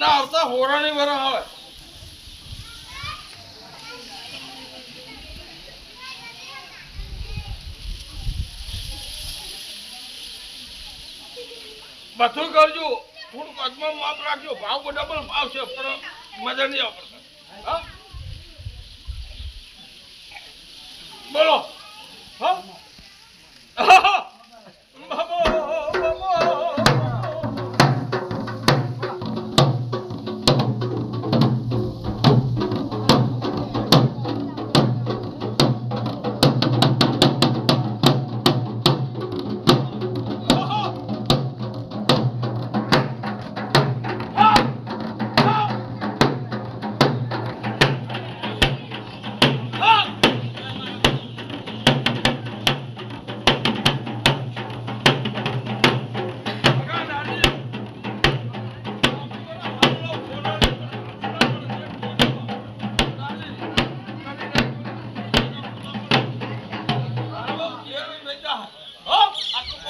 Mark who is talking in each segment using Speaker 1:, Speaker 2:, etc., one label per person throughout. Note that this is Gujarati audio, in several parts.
Speaker 1: ના આવતા હોરાની વરા આવે. બધું કરજો. થોડુંક અજમા માપ રાખજો. ભાવ પણ ભાવ છે, પણ મજા નહીં આવે હા?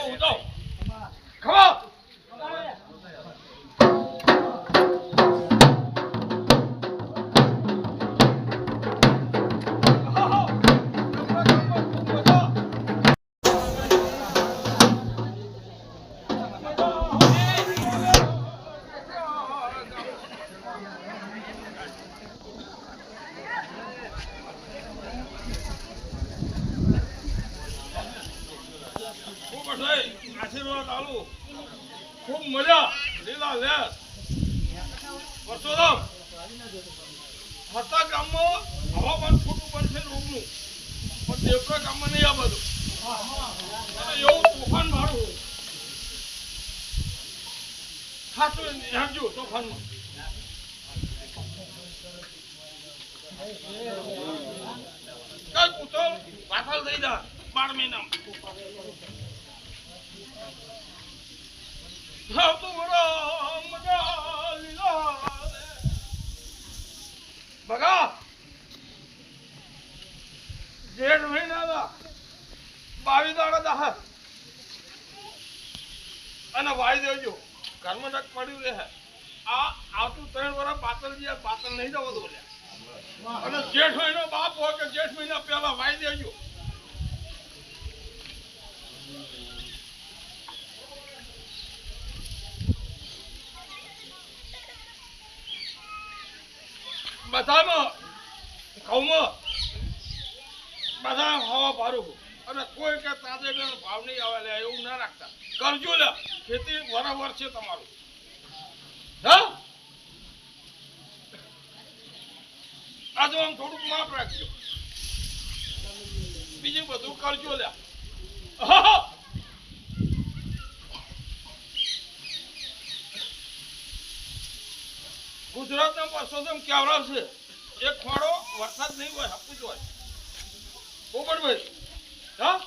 Speaker 1: Oh, no. ખૂબ મજા. લીલા લેસ. પરસોરામ હતા ગામમાં હવામાન ખોટું બનશે રોગનું. પણ દેવકા ગામમાં નહીં આ બધું. અને એવું તોફાન મારું ખાતું હેરજો તોફાનમાં. કઈ પૂતળ પાછળ થઈ જા બાર મહિનામાં. જેઠ મહિનાના બાવીસ દાડા દાહ અને વાઈ દેજો ઘરમાં તક પડ્યું રહે આ આવતું ત્રણ વર્ષ પાતળ ગયા પાતળ નહીં જવો દો અને જેઠ મહિનો બાપ હોય કે જેઠ મહિના પહેલા વાઈ દેજો બધામાં, ઘઉંમાં બધા હવા ભારું અને કોઈ કે તાજે ભાવ નહીં આવે લે, એવું ના રાખતા. કરજો લે, ખેતી બરાબર છે તમારું. હા? આજે આમ થોડુંક માફ રાખજો. બીજું બધું કરજો લે. હા. ગુજરાતના પરસોત્તમ કેવડા છે એક ખોડો વરસાદ નહીં હોય હપું જ હોય. પોપટભાઈ હા?